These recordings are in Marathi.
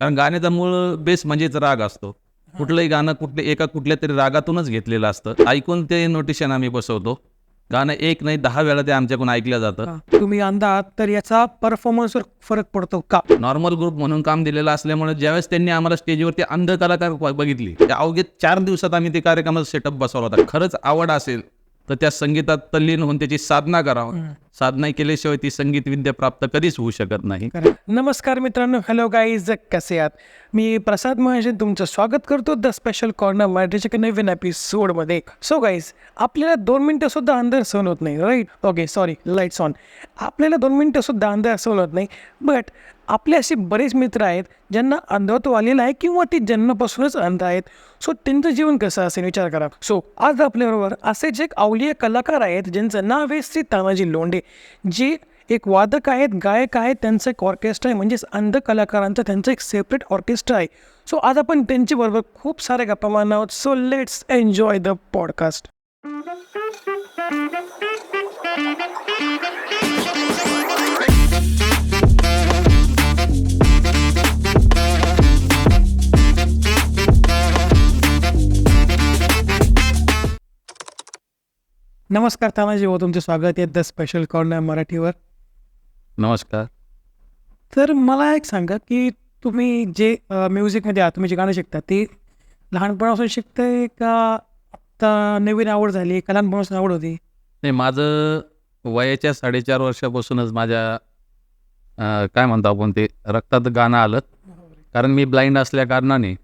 कारण गाण्याचा मूळ बेस म्हणजेच राग असतो. कुठलंही गाणं कुठले एका कुठल्या तरी रागातूनच घेतलेलं असतं. ऐकून ते नोटिशन आम्ही बसवतो. गाणं एक नाही दहा वेळा ते आमच्याकडून ऐकलं जातं. तुम्ही अंध आहात तर याचा परफॉर्मन्सवर फरक पडतो का? नॉर्मल ग्रुप म्हणून काम दिलेलं असल्यामुळे ज्यावेळेस त्यांनी आम्हाला स्टेजवरती अंध कलाकार बघितली त्या अवघे चार दिवसात आम्ही ते कार्यक्रमाचा सेटअप बसवला होता. खरंच आवड असेल तर त्या संगीतात तल्लीन होऊन त्याची साधना करावं. साधना केल्याशिवाय ती संगीत विद्या प्राप्त कधीच होऊ शकत नाही. नमस्कार मित्रांनो. हॅलो गाईज कसे आहात? मी प्रसाद महाजन तुमचं स्वागत करतो द स्पेशल कॉर्नर मराठीच्या एका नवीन एपिसोडमध्ये सो गाईज आपल्याला दोन मिनटं सुद्धा अंधार सहन होत नाही right okay sorry lights on आपल्याला दोन मिनटं सुद्धा अंधार सहन होत नाही बट आपले असे बरेच मित्र आहेत ज्यांना अंधत्व आलेलं आहे किंवा ते जन्मापासूनच अंध आहेत. सो त्यांचं जीवन कसं असेल? विचार करा. सो आज आपल्याबरोबर असेच एक अवलीय कलाकार आहेत ज्यांचं नाव आहे श्री तानाजी लोंढे जे एक वादक आहेत गायक आहेत त्यांचं एक ऑर्केस्ट्रा आहे म्हणजेच अंध कलाकारांचं त्यांचं एक सेपरेट ऑर्केस्ट्रा आहे. सो आज आपण त्यांच्याबरोबर खूप सारे गप्पा मारणार आहोत. So let's enjoy the podcast नमस्कार तानाजी हो तुमचं स्वागत आहे द स्पेशल कॉर्नर मराठीवर. नमस्कार. तर मला एक सांगा की तुम्ही जे म्युझिकमध्ये आहात तुम्ही जे गाणं शिकता ते लहानपणापासून शिकताय का आत्ता नवीन आवड झाली का लहानपणापासून आवड होती? नाही माझं वयाच्या साडेचार वर्षापासूनच माझ्या काय म्हणतो आपण ते रक्तात गाणं आलं. कारण मी ब्लाइंड असल्या कारणाने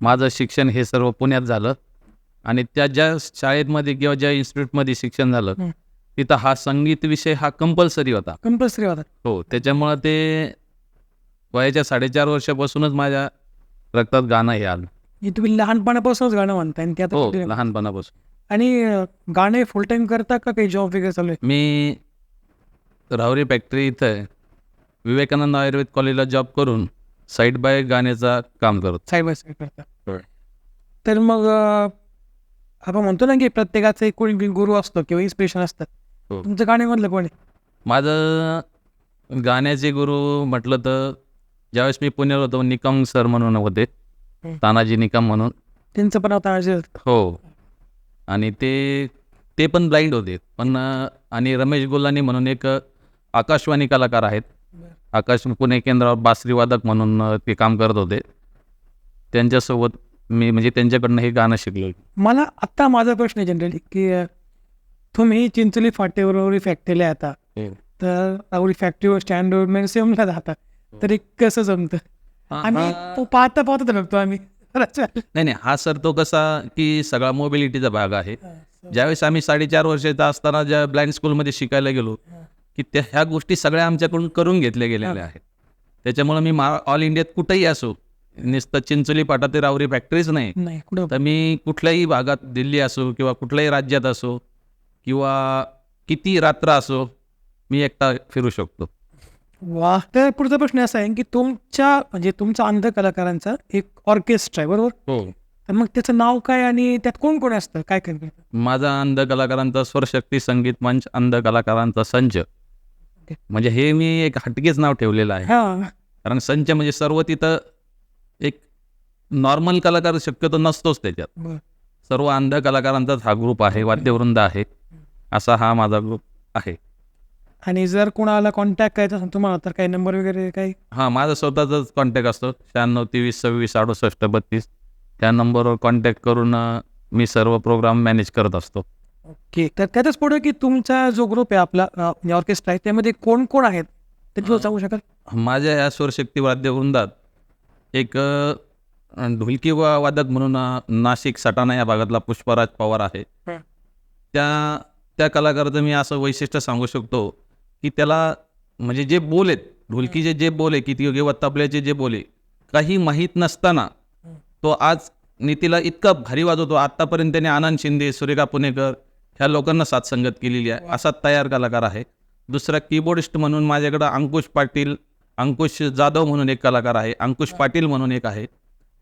माझं शिक्षण हे सर्व पुण्यात झालं. आणि त्या ज्या शाळेमध्ये किंवा ज्या इन्स्टिट्यूटमध्ये शिक्षण झालं. तिथं हा संगीत विषय हा कंपल्सरी होता. कंपल्सरी होता. हो त्याच्यामुळं ते वयाच्या साडेचार वर्षापासूनच माझ्या रक्तात गाणं हे आलं. तुम्ही लहानपणापासूनच गाणं म्हणताय आणि ते आता हो लहानपणापासून. आणि अं, गाणे फुल टाइम करता का काही जॉब वगैरे चालू आहे? मी राहुरी फॅक्टरी इथं विवेकानंद आयुर्वेद कॉलेजला जॉब करून साईड बाय गाण्याचा काम करतो साईड बाय साईड करता. तर मग अं, आपण म्हणतो ना की प्रत्येकाचा एक कोणी गुरु असतो किंवा इन्स्पिरेशन असतात हो. तुमचं गाण्यामधलं कोण? आहे माझं गाण्याचे गुरु म्हटलं तर ज्यावेळेस मी पुण्यात होतो निकम सर म्हणून होते. तानाजी निकम म्हणून. त्यांचं पण आता आज हो. आणि ते ते पण ब्लाइंड होते. पण अं, आणि रमेश गोलानी म्हणून एक अं, आकाशवाणी कलाकार आहेत. आकाश पुणे केंद्रावर बासरी वादक म्हणून अं, ते काम करत होते. त्यांच्यासोबत मी म्हणजे त्यांच्याकडनं हे गाणं शिकलो. मला आत्ता माझा प्रश्न आहे जनरली की तुम्ही चिंचोली फाटेवर फॅक्टरीला आहे आता तर राहुरी फॅक्टरीवर स्टँडवर मेनसेमला राहता तरी कसं जमतं? आम्ही तो पाहता पाहता धरतो आम्ही. अच्छा. नाही नाही हा सर तो कसा की सगळा मोबिलिटीचा भाग आहे. ज्यावेळेस आम्ही साडेचार वर्षाचा असताना ज्या ब्लाइंड स्कूलमध्ये शिकायला गेलो की त्या ह्या गोष्टी सगळ्या आमच्याकडून करून घेतल्या गेलेल्या आहेत. त्याच्यामुळं मा ऑल इंडियात कुठंही असो नुसतं चिंचोली पाटा ते रावरी फॅक्टरीच नाही. कुठं? तर मी कुठल्याही भागात दिल्ली असो किंवा कुठल्याही राज्यात असो किंवा किती रात्र असो मी एकटा फिरू शकतो. वा तर पुढचा प्रश्न असा आहे की तुमच्या म्हणजे तुमचा अंध कलाकारांचा एक ऑर्केस्ट्रा आहे बरोबर? हो. तर मग त्याचं नाव काय आणि त्यात कोण कोण असतं? काय काय करतं माझा अंध कलाकारांचा स्वरशक्ती संगीत मंच अंध कलाकारांचा संच. म्हणजे हे मी एक हटकेच नाव ठेवलेलं आहे. हा. कारण संच म्हणजे सर्व तिथं एक नॉर्मल कलाकार शक्यतो नसतोच त्याच्यात. सर्व अंध कलाकारांचाच हा ग्रुप आहे वाद्यवृंद आहे. असा हा माझा ग्रुप आहे. आणि जर कोणाला कॉन्टॅक्ट करायचा असेल तुम्हाला तर काही नंबर वगैरे काही? हा माझा स्वतःचाच कॉन्टॅक्ट असतो. शहाण्णव तेवीस सव्वीस अडुसष्ट बत्तीस. त्या नंबरवर कॉन्टॅक्ट करून मी सर्व प्रोग्राम मॅनेज करत असतो. ओके. तर त्यातच पुढे की तुमचा जो ग्रुप आहे आपला ऑर्केस्ट्रा आहे त्यामध्ये कोण कोण आहेत? त्याच्यावर सांगू शकाल? माझ्या या स्वरशक्ती वाद्यवृंदात एक ढोलकी वादक म्हणून नाशिक सटाणा या भागातला पुष्पराज पवार आहे. त्या त्या कलाकाराचं मी असं वैशिष्ट्य सांगू शकतो की त्याला म्हणजे जे बोल आहेत ढोलकीचे जे बोल आहे की किंवा तबल्याचे जे बोले काही माहीत नसताना तो आज नीतीला इतका भारी वाजवतो. आत्तापर्यंत त्याने आनंद शिंदे सुरेखा पुणेकर ह्या लोकांना साथ संगत केलेली आहे. असा तयार कलाकार आहे. दुसरा कीबोर्डिस्ट म्हणून माझ्याकडं अंकुश पाटील अंकुश जाधव म्हणून एक कलाकार आहे अंकुश पाटील म्हणून एक आहे.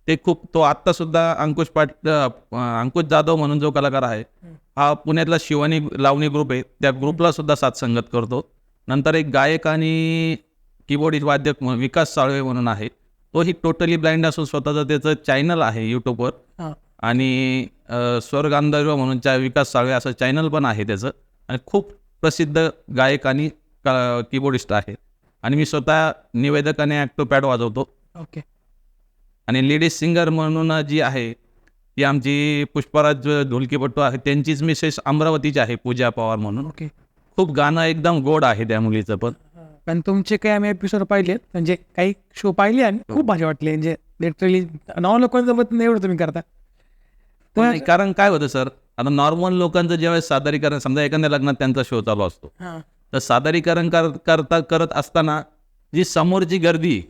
ते खूप तो आत्तासुद्धा अंकुश पाट अंकुश जाधव म्हणून जो कलाकार आहे हा पुण्यातला शिवानी लावणी ग्रुप आहे. त्या ग्रुपला सुद्धा साथ संगत करतो. नंतर एक गायक आणि कीबोर्ड वाद्यक म्हणून विकास साळवे म्हणून आहे. तोही टोटली ब्लाइंड असून स्वतःचं त्याचं चॅनल आहे यूट्यूबवर हां. आणि अ, स्वर्ग अंधारवा म्हणून चा विकास साळवे असं चॅनल पण आहे त्याचं. आणि खूप प्रसिद्ध गायक आणि कीबोर्डिस्ट आहे. आणि मी स्वतः निवेदक आणि ॲक्टोपॅड वाजवतो. ओके आणि लेडीज सिंगर म्हणून जी आहे ती आमची पुष्पराज ढोलकीपट्टू आहे. त्यांचीच मिसेस अमरावतीची आहे पूजा पवार म्हणून. ओके खूप गाणं एकदम गोड आहे त्या मुलीचं पण. पण तुमचे काही आम्ही एपिसोड पाहिले म्हणजे काही शो पाहिले आणि खूप भारी वाटले. म्हणजे लिटरली नाव लोकांचं मत नाही एवढं तुम्ही करता. तर नाही, कारण काय होतं सर? आता नॉर्मल लोकांचं ज्यावेळेस सादरीकरण समजा एखाद्या लग्नात त्यांचा शो चालू असतो. हां. तर सादरीकरण कर करता करत असताना जी समोरची गर्दी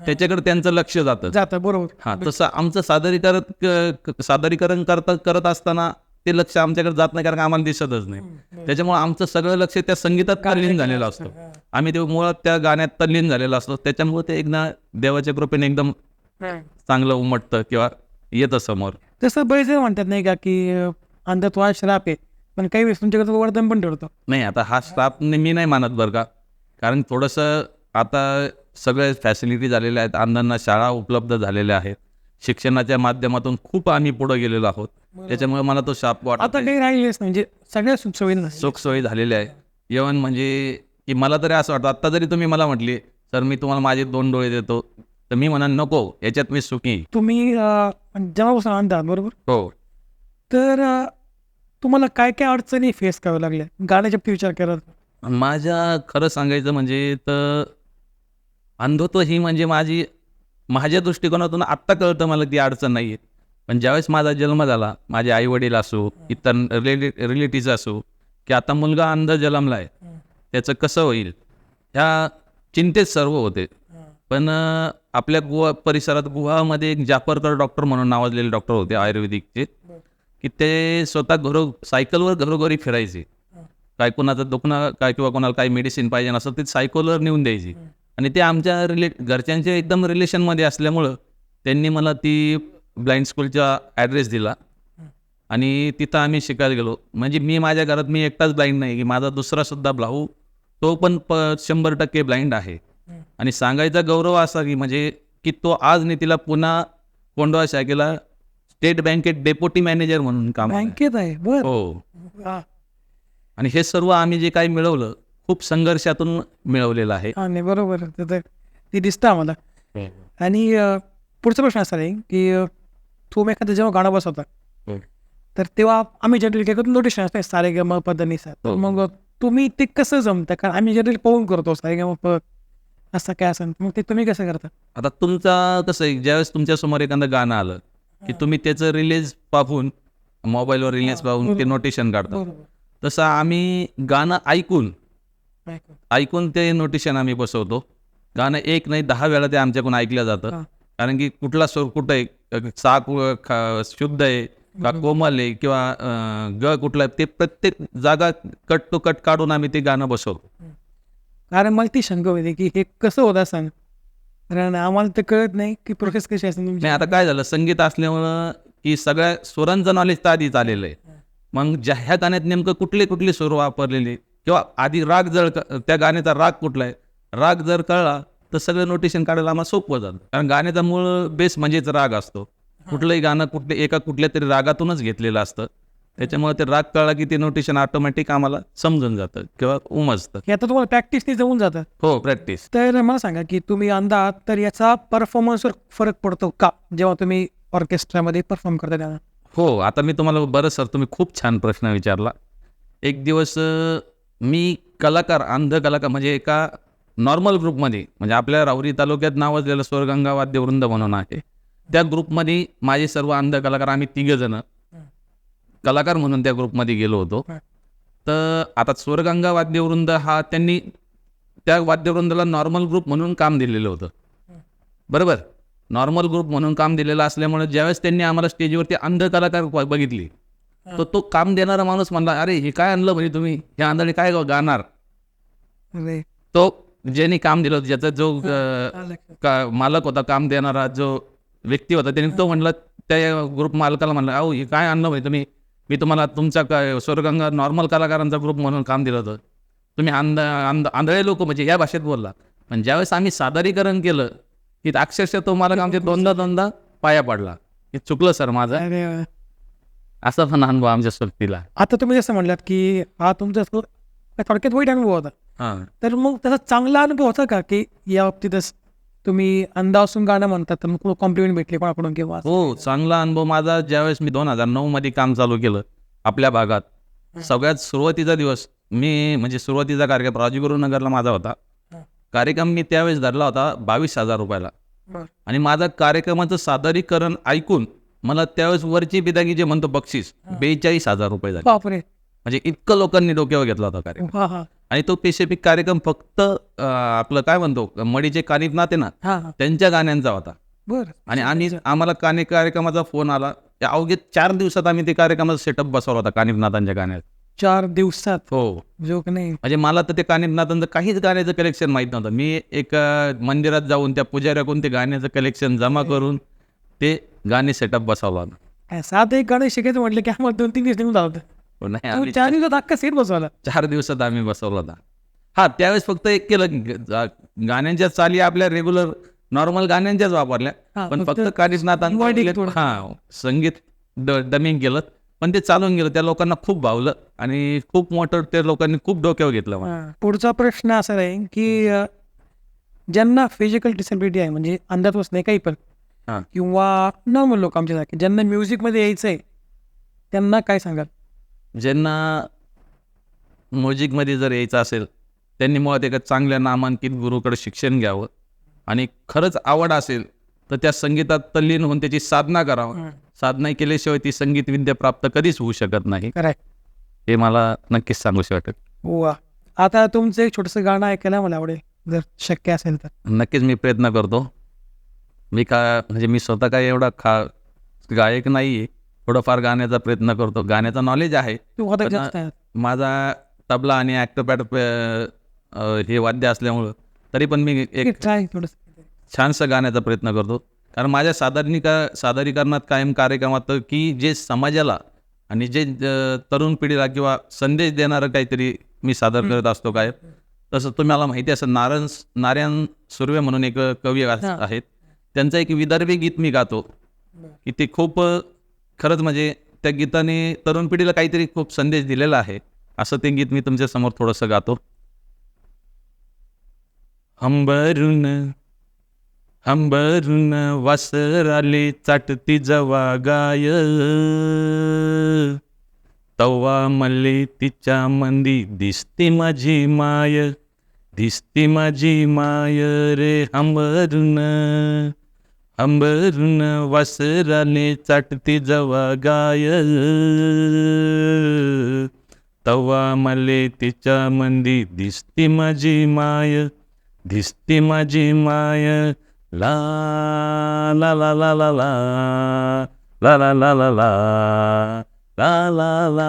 त्याच्याकडे त्यांचं लक्ष जातं. जातं बरोबर. हा तसं आमचं सादरीकरण क- सादरीकरण करता करत असताना ते लक्ष आमच्याकडे जात नाही कारण का आम्हाला दिसतच नाही. त्याच्यामुळे आमचं सगळं लक्ष त्या संगीतात तल्लीन झालेलं असतं आम्ही ते मुळात त्या गाण्यात तल्लीन झालेलं असतो. त्याच्यामुळे ते एकदा देवाच्या कृपेने एकदम चांगलं उमटतं किंवा येतं समोर. तसं बरेच जण म्हणतात नाही का की अंधत्व श्राप आहे पण काही वेळेस तुमच्याकडे तो वर्धन पण ठेवतो. नाही आता हा स्टाफ मी नाही मानत बरं का. कारण थोडंसं आता सगळे फॅसिलिटी झालेल्या आहेत अंधांना शाळा उपलब्ध झालेल्या आहेत. शिक्षणाच्या माध्यमातून खूप आम्ही पुढे गेलेलो आहोत. त्याच्यामुळे मला तो शाप वाटत आता काही राहिलेच म्हणजे सगळ्या सुखसुविधा झाल्या. सुखसोयी झालेल्या आहे येवन म्हणजे की मला तरी असं वाटतं आत्ता जरी तुम्ही मला म्हटली सर मी तुम्हाला माझे दोन डोळे देतो तर मी म्हणा नको याच्यात मी सुखी आहे." तुम्ही जेव्हापासून आणतात बरोबर? हो. तर तुम्हाला काय काय अडचणी फेस कराव्या लागल्या? गाण्याच्या बाबतीत विचार करत माझ्या खरं सांगायचं म्हणजे तर अंधत्व ही म्हणजे माझी माझ्या दृष्टिकोनातून आत्ता कळतं मला ती अडचण नाही आहे पण ज्यावेळेस माझा जन्म झाला माझे आई वडील असो इतर रिले रिलेटिव्ज असो की आता मुलगा अंध जन्मला आहे त्याचं कसं होईल? ह्या चिंतेत सर्व होते. पण अं, आपल्या गुवा परिसरात गुहामध्ये एक जाफरकर डॉक्टर म्हणून नावाजलेले डॉक्टर होते आयुर्वेदिकचे. की ते स्वतः घरो सायकलवर घरोघरी फिरायचे. काय कोणाचं दुखणं काय किंवा कोणाला काही मेडिसिन पाहिजे असं ते सायकलवर नेऊन द्यायची. आणि ते आमच्या रिले घरच्यांच्या एकदम रिलेशनमध्ये असल्यामुळं त्यांनी मला ती ब्लाइंड स्कूलचा ॲड्रेस दिला. आणि तिथं आम्ही शिकायला गेलो. म्हणजे मी माझ्या घरात मी एकटाच ब्लाइंड नाही की माझा दुसरा सुद्धा भाऊ तो पण प शंभर टक्के ब्लाइंड आहे. आणि सांगायचा गौरव असा की म्हणजे की तो आज तिला पुन्हा कोंडवा शाखेला स्टेट बँकेत डेप्युटी मॅनेजर म्हणून काम. बँकेत आहे बर. हो. आणि हे सर्व आम्ही जे काही मिळवलं खूप संघर्षातून मिळवलेलं आहे. हा, नाही बरोबर. ते तर ते दिसतं आम्हाला. आणि अं, पुढचा प्रश्न असा आहे की अं, तुम्ही एखादं जेव्हा गाणं बसवता हो. तर तेव्हा आम्ही जनरली काय करतो नोटिशन असते सारे ग म पद निसा तर हो. मग तुम्ही ते कसं जमतं? कारण आम्ही जनरली पाहून करतो सारे ग म प असं काय असं. मग ते तुम्ही कसं करता? आता तुमचा कसं आहे ज्यावेळेस तुमच्यासमोर एखादं गाणं आलं की तुम्ही त्याचं रिलीज पाहून मोबाईलवर रिलीज पाहून ते नोटिशन काढता. बरोबर. तसं आम्ही गाणं ऐकून ऐकून. ते नोटिशन आम्ही बसवतो. गाणं एक नाही दहा वेळा ते आमच्याकडून ऐकलं जातं. कारण की कुठला सूर कुठं आहे सा शुद्ध आहे का कोमल आहे किंवा ग कुठला आहे ते प्रत्येक जागा कट टू कट काढून आम्ही ते गाणं बसवतो. कारण मला ती शंका होती की हे कसं होतं सांग? कारण आम्हाला तर कळत नाही की प्रोसेस कशी असते तुमची. नाही आता काय झालं संगीत असल्यामुळं की सगळ्या स्वरांचं नॉलेज तर आधीच आलेलं आहे मग ज्या ह्या गाण्यात नेमकं कुठले कुठले सूर वापरलेले? किंवा आधी राग जर त्या गाण्याचा राग कुठला आहे? राग जर कळला तर सगळं नोटेशन काढायला आम्हाला सोपं जातं. कारण गाण्याचा मूळ बेस म्हणजेच राग असतो. कुठलंही गाणं कुठले एका कुठल्या तरी रागातूनच घेतलेलं असतं. त्याच्यामुळे ते राग कळला की ते नोटेशन ऑटोमॅटिक आम्हाला समजून जातं किंवा उमजतं. हे आता तुम्हाला प्रॅक्टिसने जमून जातं. हो प्रॅक्टिस तर मला सांगा की तुम्ही अंध आहात तर याचा परफॉर्मन्सवर फरक पडतो का? जेव्हा तुम्ही ऑर्केस्ट्रामध्ये परफॉर्म करता तेव्हा? हो आता मी तुम्हाला बरं सर तुम्ही खूप छान प्रश्न विचारला. एक दिवस मी कलाकार अंध कलाकार म्हणजे एका नॉर्मल ग्रुपमध्ये म्हणजे आपल्या राहुरी तालुक्यात नावाजलेलं स्वर्गंगा वाद्यवृंद म्हणून आहे. त्या ग्रुपमध्ये माझे सर्व अंध कलाकार आम्ही तिघ जण कलाकार म्हणून त्या ग्रुपमध्ये गेलो होतो. तर आता स्वर्गंगा वाद्यवृंद हा त्यांनी त्या वाद्यवृंदाला नॉर्मल ग्रुप म्हणून काम दिलेलं होतं. बरोबर? नॉर्मल ग्रुप म्हणून काम दिलेलं असल्यामुळे ज्यावेळेस त्यांनी आम्हाला स्टेजवरती अंध कलाकार बघितली तर तो काम देणारा माणूस म्हणला अरे हे काय आणलं म्हणजे तुम्ही? हे आंधळे काय गाणार? अरे, तो ज्यांनी काम दिलं होतं ज्याचा जो. का मालक होता काम देणारा जो व्यक्ती होता त्यांनी तो म्हणला त्या ग्रुप मालकाला म्हणला अहो हे काय आणलं म्हणजे तुम्ही? मी तुम्हाला तुमचा स्वर्गंगा नॉर्मल कलाकारांचा ग्रुप म्हणून काम दिलं होतं. तुम्ही आंध आंध आंधळे लोक म्हणजे या भाषेत बोलला पण ज्यावेळेस आम्ही सादरीकरण केलं की अक्षरशः तो मला आमच्या दोनदा दोनदा पाया पडला. हे चुकलं सर माझं. असा पण अनुभव आमच्या सोबतीला. आता तुम्ही जसं म्हणलात की हा तुमचा थोडक्यात वाईट अनुभव होता. हां. तर मग त्याचा चांगला अनुभव होता का की या बाबतीतच तुम्ही अंदाजून गाणं म्हणतात तर मग कॉम्प्लिमेंट भेटले कोणाकडून किंवा? हो चांगला अनुभव माझा ज्यावेळेस मी दोन हजार नऊ मध्ये काम चालू केलं आपल्या भागात. सगळ्यात सुरुवातीचा दिवस मी म्हणजे सुरुवातीचा कार्यक्रम राजगुरुनगरला माझा होता. कार्यक्रम मी त्यावेळेस धरला होता बावीस हजार रुपयाला. आणि माझा कार्यक्रमाचं सादरीकरण ऐकून मला त्यावेळेस वरची बिदागी जे म्हणतो बक्षीस बेचाळीस हजार रुपये झाले. म्हणजे इतकं लोकांनी डोक्यावर घेतला होता कार्यक्रम. आणि तो स्पेसिफिक कार्यक्रम फक्त आपलं काय म्हणतो मडीचे कानिप नाते ना त्यांच्या गाण्यांचा होता. बरं. आणि आम्ही आम्हाला काने कार्यक्रमाचा फोन आला. अवघे चार दिवसात आम्ही ते कार्यक्रमाचा सेटअप बसवला होता कानिपनाथांच्या गाण्यात. चार दिवसात? हो. जो की नाही. म्हणजे मला तर ते कानिपनाथांचं काहीच गाण्याचं कलेक्शन माहीत नव्हतं. मी एक मंदिरात जाऊन त्या पुजाऱ्याकडून ते गाण्याचं कलेक्शन जमा करून ते गाणे सेटअप बसवला सात एक गाणं शिकायचं म्हटलं की आम्हाला दोन तीन दिवस निघून जात पण नाही, तुम्ही आम्ही चार दिवसात अख्खा सेट बसवला चार दिवसात आम्ही बसवला होता हा त्यावेळेस फक्त एक केलं गाण्यांच्या चाली आपल्या रेग्युलर नॉर्मल गाण्यांच्याच वापरल्या हा, पण फक्त melodic थोडं. हा संगीत डमिंग केलं पण ते चालून गेलं त्या लोकांना खूप भावलं आणि खूप मोठं त्या लोकांनी खूप डोक्यावर घेतलं. हा. पुढचा प्रश्न असा राहील की ज्यांना फिजिकल डिसेबिलिटी आहे म्हणजे अंधातवच नाही काही पण हा. किंवा नॉर्मल लोक आमच्यासारखे ज्यांना म्युझिकमध्ये यायचं आहे त्यांना काय सांगाल ज्यांना म्युझिकमध्ये जर यायचं असेल त्यांनी मुळात एका चांगल्या नामांकित गुरुकडे शिक्षण घ्यावं. आणि खरंच आवड असेल तर त्या संगीतात तल्लीन होऊन त्याची साधना करावं. साधना केल्याशिवाय ती संगीत विद्या प्राप्त कधीच होऊ शकत नाही. हे मला नक्कीच सांगूशी वाटत वा. आता तुमचं एक छोटंसं गाणं ऐकायला मला आवडेल. जर शक्य असेल तर. नक्कीच मी प्रयत्न करतो. मी का म्हणजे मी स्वतः काय एवढा खा गायक नाही आहे थोडंफार गाण्याचा प्रयत्न करतो. गाण्याचं नॉलेज आहे. जास्त माझा तबला आणि ॲक्टोपॅड हे वाद्य असल्यामुळं तरी पण मी एक थोडंसं. छानसं गाण्याचा प्रयत्न करतो. कारण माझ्या सादरीका सादरीकरणात कायम कार्यक्रमात की जे समाजाला आणि जे अ, तरुण पिढीला किंवा संदेश देणारं काहीतरी मी सादर करत असतो काय. तसं तुम्हाला माहिती असं नारायण नारायण सुर्वे म्हणून एक कवी. आहेत. त्यांचं एक विदर्भी गीत मी गातो. की ते खूप अ, खरंच म्हणजे त्या गीताने तरुण पिढीला काहीतरी खूप संदेश दिलेला आहे. असं ते गीत मी तुमच्यासमोर थोडंसं गातो. हंबरून हंबरून वासराले चाटती जवा गाय. तवा मल्ले तिच्या मंदी दिसती माझी माय दिसती माझी माय रे हंबरून. अंबरन वासराने चाटती जवा गाय तवा मले तिच्या मंदी दिसती माझी माय दिसती माझी माय ला ला ला ला ला ला ला ला ला ला ला ला ला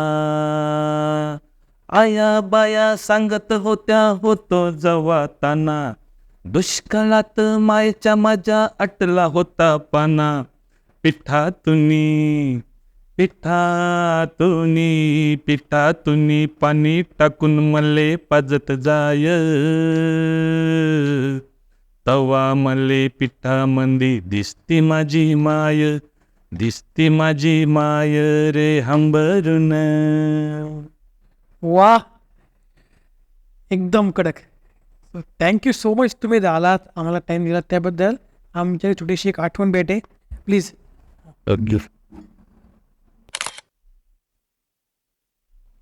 आया बाया सांगत होत्या होतो जवाताना दुष्काळात मायच्या माझ्या अटला होता पाना. पिठातुनी पिठा तुनी पाणी टाकून मले पाजत जाय. तवा मले पिठामंदी दिसती माझी माय दिसती माझी माय रे हंबरून. वा एकदम कडक. थँक्यू सो मच तुम्ही आलात आम्हाला टाईम दिला त्याबद्दल. आमच्या छोटीशी एक आठवण भेटे प्लीज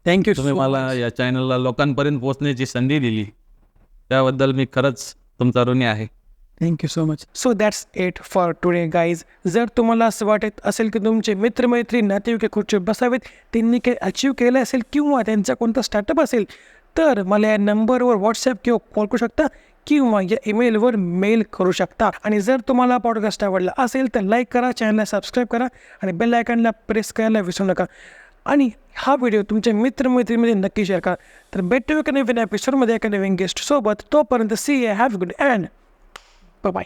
थँक्यू तुम्ही मला या चॅनलला लोकांपर्यंत पोहोचण्याची संधी दिली. त्याबद्दल मी खरंच तुमचा ऋणी आहे. Thank you so much so that's it for today guys जर तुम्हाला असं वाटत असेल की तुमचे मित्रमैत्री नातेवाईक खुर्ची बसावेत त्यांनी काही अचीव केलं असेल किंवा त्यांचा कोणता स्टार्टअप असेल तर मला या नंबरवर व्हॉट्सअप किंवा कॉल करू शकता किंवा या ईमेलवर मेल करू शकता. आणि जर तुम्हाला पॉडकास्ट आवडला असेल तर लाईक करा चॅनलला सबस्क्राईब करा आणि बेल आयकॉनला प्रेस करायला विसरू नका. आणि हा व्हिडिओ तुमच्या मित्रमैत्रीमध्ये नक्की शेअर करा. तर भेटू एका नवीन एपिसोडमध्ये एका नवीन गेस्टसोबत तोपर्यंत see ya have good and bye